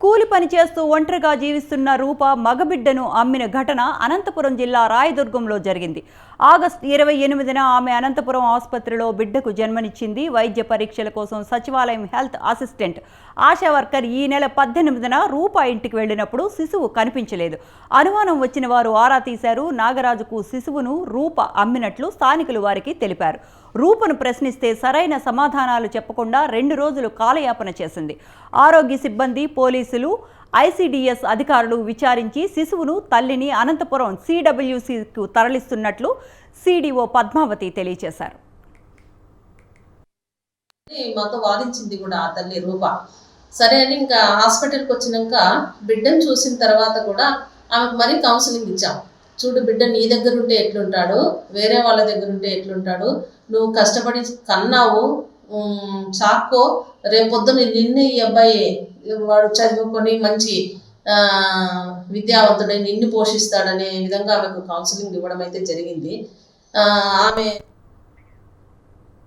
కూలి పని చేస్తూ ఒంటరిగా జీవిస్తున్న రూప మగబిడ్డను అమ్మిన ఘటన అనంతపురం జిల్లా రాయదుర్గంలో జరిగింది. ఆగస్టు ఇరవై ఎనిమిదిన ఆమె అనంతపురం ఆసుపత్రిలో బిడ్డకు జన్మనిచ్చింది. వైద్య పరీక్షల కోసం సచివాలయం హెల్త్ అసిస్టెంట్ ఆశా వర్కర్ ఈ నెల పద్దెనిమిదిన రూప ఇంటికి వెళ్ళినప్పుడు శిశువు కనిపించలేదు. అనుమానం వచ్చిన వారు ఆరా తీశారు. నాగరాజుకు శిశువును రూప అమ్మినట్లు స్థానికులు వారికి తెలిపారు. రూపను ప్రశ్నిస్తే సరైన సమాధానాలు చెప్పకుండా రెండు రోజులు కాలయాపన చేసింది. ఆరోగ్య సిబ్బంది పోలీసులు ఐసీడీఎస్ అధికారులు విచారించి శిశువును తల్లిని అనంతపురం సిడబ్ల్యూసీకు తరలిస్తున్నట్లు సిడిఓ పద్మావతి తెలియజేశారు. మాతో వాదించింది కూడా ఆ తల్లి రూప. సరే అని ఇంకా హాస్పిటల్కి వచ్చినాక బిడ్డను చూసిన తర్వాత కూడా ఆమెకు మరీ కౌన్సిలింగ్ ఇచ్చాము చూడు బిడ్డ నీ దగ్గర ఉంటే ఎట్లుంటాడు వేరే వాళ్ళ దగ్గర ఉంటే ఎట్లుంటాడు నువ్వు కష్టపడి కన్నావు చాక్కో రేపొద్దున నిన్ను ఈ అబ్బాయి వాడు చదువుకొని మంచి విద్యావంతుడై నిన్ను పోషిస్తాడనే విధంగా ఆమెకు కౌన్సిలింగ్ ఇవ్వడం అయితే జరిగింది. ఆమె